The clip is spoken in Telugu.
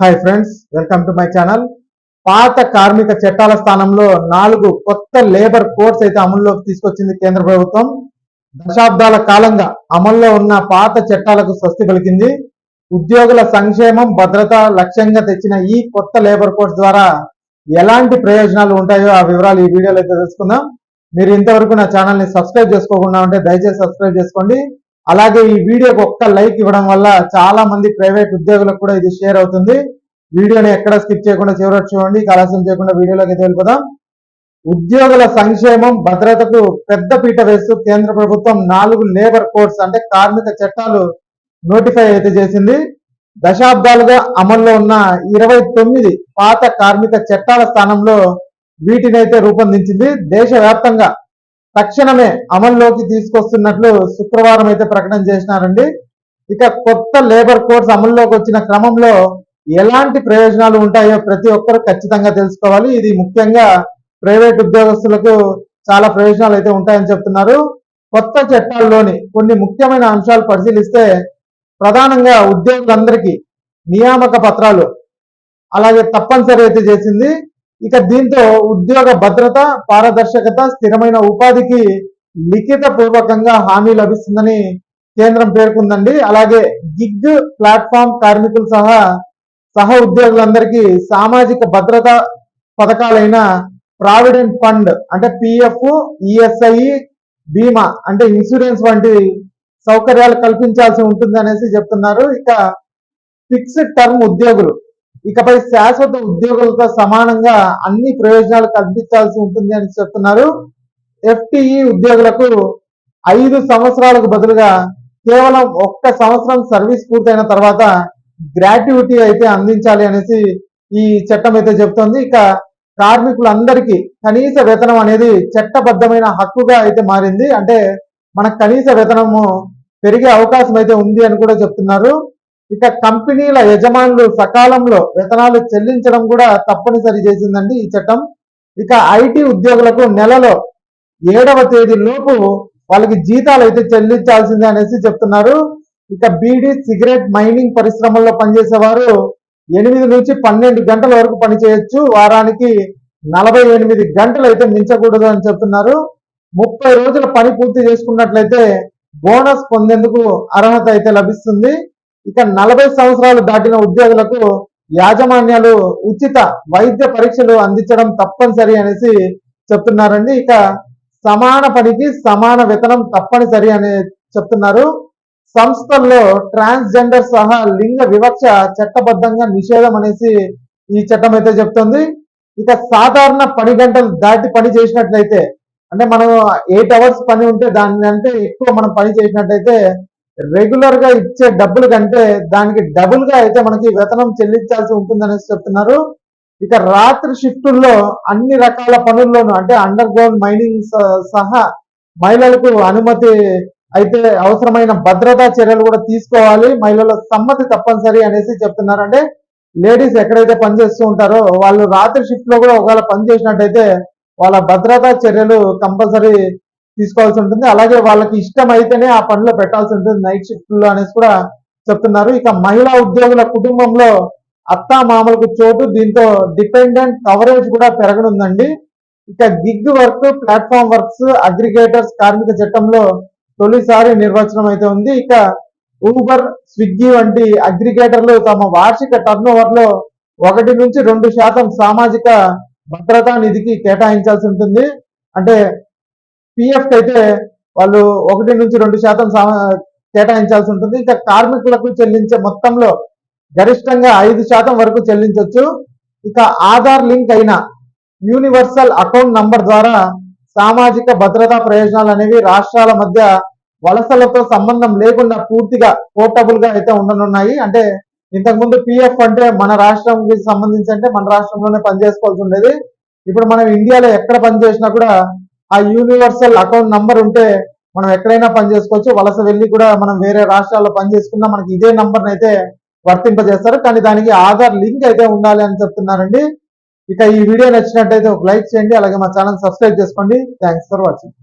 Hi friends welcome to my channel పాత కార్మిక చట్టాల స్థానంలో నాలుగు కొత్త లేబర్ కోడ్స్ అయితే అమల్లోకి తీసుకొచ్చింది కేంద్ర ప్రభుత్వం. దశాబ్దాల కాలంగా అమల్లో ఉన్న పాత చట్టాలకు స్వస్తి పలికింది. ఉద్యోగుల సంక్షేమం భద్రత లక్ష్యంగా తెచ్చిన ఈ కొత్త లేబర్ కోడ్స్ ద్వారా ఎలాంటి ప్రయోజనాలు ఉంటాయో ఆ వివరాలు ఈ వీడియోలో అయితే తెలుసుకుందాం. మీరు ఇంతవరకు నా ఛానల్ని సబ్స్క్రైబ్ చేసుకోకుండా ఉంటే దయచేసి సబ్స్క్రైబ్ చేసుకోండి. అలాగే ఈ వీడియోకి ఒక్క లైక్ ఇవ్వడం వల్ల చాలా మంది ప్రైవేట్ ఉద్యోగులకు కూడా ఇది షేర్ అవుతుంది. వీడియోని ఎక్కడ స్కిప్ చేయకుండా చివరి చూడండి. ఇక చేయకుండా వీడియోలోకి అయితే వెళ్ళిపోదాం. ఉద్యోగుల సంక్షేమం భద్రతకు పెద్ద పీట వేస్తూ కేంద్ర ప్రభుత్వం నాలుగు లేబర్ కోడ్స్ అంటే కార్మిక చట్టాలు నోటిఫై అయితే చేసింది. దశాబ్దాలుగా అమల్లో ఉన్న ఇరవై తొమ్మిది పాత కార్మిక చట్టాల స్థానంలో వీటిని అయితే రూపొందించింది. దేశవ్యాప్తంగా తక్షణమే అమల్లోకి తీసుకొస్తున్నట్లు శుక్రవారం అయితే ప్రకటన చేసినారండి. ఇక కొత్త లేబర్ కోడ్స్ అమల్లోకి వచ్చిన క్రమంలో ఎలాంటి ప్రయోజనాలు ఉంటాయో ప్రతి ఒక్కరు ఖచ్చితంగా తెలుసుకోవాలి. ఇది ముఖ్యంగా ప్రైవేట్ ఉద్యోగస్తులకు చాలా ప్రయోజనాలు అయితే ఉంటాయని చెప్తున్నారు. కొత్త చట్టాల్లోని కొన్ని ముఖ్యమైన అంశాలు పరిశీలిస్తే ప్రధానంగా ఉద్యోగులందరికీ నియామక పత్రాలు అలాగే తప్పనిసరి అయితే చేసింది ఇక దీంతో ఉద్యోగ భద్రత పారదర్శకత స్థిరమైన ఉపాధికి లిఖిత పూర్వకంగా హామీ లభిస్తుందని కేంద్రం పేర్కొందండి. అలాగే గిగ్ ప్లాట్ఫామ్ కార్మికులు సహా సహ ఉద్యోగులందరికీ సామాజిక భద్రత పథకాలైన ప్రావిడెంట్ ఫండ్ అంటే పిఎఫ్ ఈఎస్ఐ బీమా అంటే ఇన్సూరెన్స్ వంటి సౌకర్యాలు కల్పించాల్సి ఉంటుంది అనేసి చెప్తున్నారు. ఇక ఫిక్స్డ్ టర్మ్ ఉద్యోగులు ఇకపై శాశ్వత ఉద్యోగులతో సమానంగా అన్ని ప్రయోజనాలు కల్పించాల్సి ఉంటుంది అని చెప్తున్నారు. ఎఫ్టిఈ ఉద్యోగులకు ఐదు సంవత్సరాలకు బదులుగా కేవలం ఒక్క సంవత్సరం సర్వీస్ పూర్తయిన తర్వాత గ్రాట్యుటీ అయితే అందించాలి అనేసి ఈ చట్టం అయితే చెప్తోంది. ఇక కార్మికులందరికీ కనీస వేతనం అనేది చట్టబద్ధమైన హక్కుగా అయితే మారింది. అంటే మనకు కనీస వేతనము పెరిగే అవకాశం అయితే ఉంది అని కూడా చెప్తున్నారు. ఇక కంపెనీల యజమానులు సకాలంలో వేతనాలు చెల్లించడం కూడా తప్పనిసరి చేసిందండి ఈ చట్టం. ఇక ఐటీ ఉద్యోగులకు నెలలో ఏడవ తేదీ లోపు వాళ్ళకి జీతాలు అయితే చెల్లించాల్సిందే అనేసి చెప్తున్నారు. ఇక బీడీ సిగరెట్ మైనింగ్ పరిశ్రమల్లో పనిచేసేవారు ఎనిమిది నుంచి పన్నెండు గంటల వరకు పనిచేయచ్చు. వారానికి నలభై ఎనిమిది గంటలు అయితే మించకూడదు అని చెప్తున్నారు. ముప్పై రోజుల పని పూర్తి చేసుకున్నట్లయితే బోనస్ పొందేందుకు అర్హత అయితే లభిస్తుంది. ఇక నలభై సంవత్సరాలు దాటిన ఉద్యోగులకు యాజమాన్యాలు ఉచిత వైద్య పరీక్షలు అందించడం తప్పనిసరి అనేసి చెప్తున్నారండి. ఇక సమాన పనికి సమాన వేతనం తప్పనిసరి అని చెప్తున్నారు. సంస్థల్లో ట్రాన్స్జెండర్ సహా లింగ వివక్ష చట్టబద్ధంగా నిషేధం అనేసి ఈ చట్టం అయితే చెప్తుంది. ఇక సాధారణ పని గంటలు దాటి పని చేసినట్లయితే అంటే మనం ఎయిట్ అవర్స్ పని ఉంటే దాని అంటే ఎక్కువ మనం పని చేసినట్లయితే రెగ్యులర్గా ఇచ్చే డబ్బులు కంటే దానికి డబుల్గా అయితే మనకి వేతనం చెల్లించాల్సి ఉంటుందనేసి చెప్తున్నారు. ఇక రాత్రి షిఫ్టుల్లో అన్ని రకాల పనుల్లోనూ అంటే అండర్ గ్రౌండ్ మైనింగ్ సహా మహిళలకు అనుమతి అయితే అవసరమైన భద్రతా చర్యలు కూడా తీసుకోవాలి. మహిళల సమ్మతి తప్పనిసరి అనేసి చెప్తున్నారు. అంటే లేడీస్ ఎక్కడైతే పనిచేస్తూ ఉంటారో వాళ్ళు రాత్రి షిఫ్ట్లో కూడా ఒకవేళ పని చేసినట్టయితే వాళ్ళ భద్రతా చర్యలు కంపల్సరీ తీసుకోవాల్సి ఉంటుంది. అలాగే వాళ్ళకి ఇష్టం అయితేనే ఆ పనిలో పెట్టాల్సి ఉంటుంది. నైట్ షిఫ్ట్లో అనేసి కూడా చెప్తున్నారు. ఇక మహిళా ఉద్యోగుల కుటుంబంలో అత్తా మామలకు చోటు దీంతో డిపెండెంట్ కవరేజ్ కూడా పెరగనుందండి. ఇక gig work platform works aggregators కార్మిక చట్టంలో తొలిసారి నిర్వచనం అయితే ఉంది. ఇక ఊబర్ స్విగ్గీ వంటి అగ్రిగేటర్లు తమ వార్షిక టర్న్లో ఒకటి నుంచి రెండు శాతం సామాజిక భద్రతా నిధికి కేటాయించాల్సి ఉంటుంది. అంటే పిఎఫ్ అయితే వాళ్ళు ఒకటి నుంచి రెండు శాతం కేటాయించాల్సి ఉంటుంది. ఇంకా కార్మికులకు చెల్లించే మొత్తంలో గరిష్టంగా ఐదు శాతం వరకు చెల్లించవచ్చు ఇక ఆధార్ లింక్ అయిన యూనివర్సల్ అకౌంట్ నంబర్ ద్వారా సామాజిక భద్రతా ప్రయోజనాలు అనేవి రాష్ట్రాల మధ్య వలసలతో సంబంధం లేకుండా పూర్తిగా పోర్టబుల్గా అయితే ఉండనున్నాయి. అంటే ఇంతకుముందు పిఎఫ్ అంటే మన రాష్ట్రంకి సంబంధించి అంటే మన రాష్ట్రంలోనే పనిచేసుకోవాల్సి ఉండేది. ఇప్పుడు మనం ఇండియాలో ఎక్కడ పనిచేసినా కూడా ఆ యూనివర్సల్ అకౌంట్ నంబర్ ఉంటే మనం ఎక్కడైనా పని చేసుకోవచ్చు. వలస వెళ్ళి కూడా మనం వేరే రాష్ట్రాల్లో పని చేసుకున్నా మనకి ఇదే నంబర్ని అయితే వర్తింపజేస్తారు. కానీ దానికి ఆధార్ లింక్ అయితే ఉండాలి అని చెప్తున్నారండి. ఇక ఈ వీడియో నచ్చినట్టయితే ఒక లైక్ చేయండి. అలాగే మా ఛానల్ సబ్స్క్రైబ్ చేసుకోండి. Thanks for watching.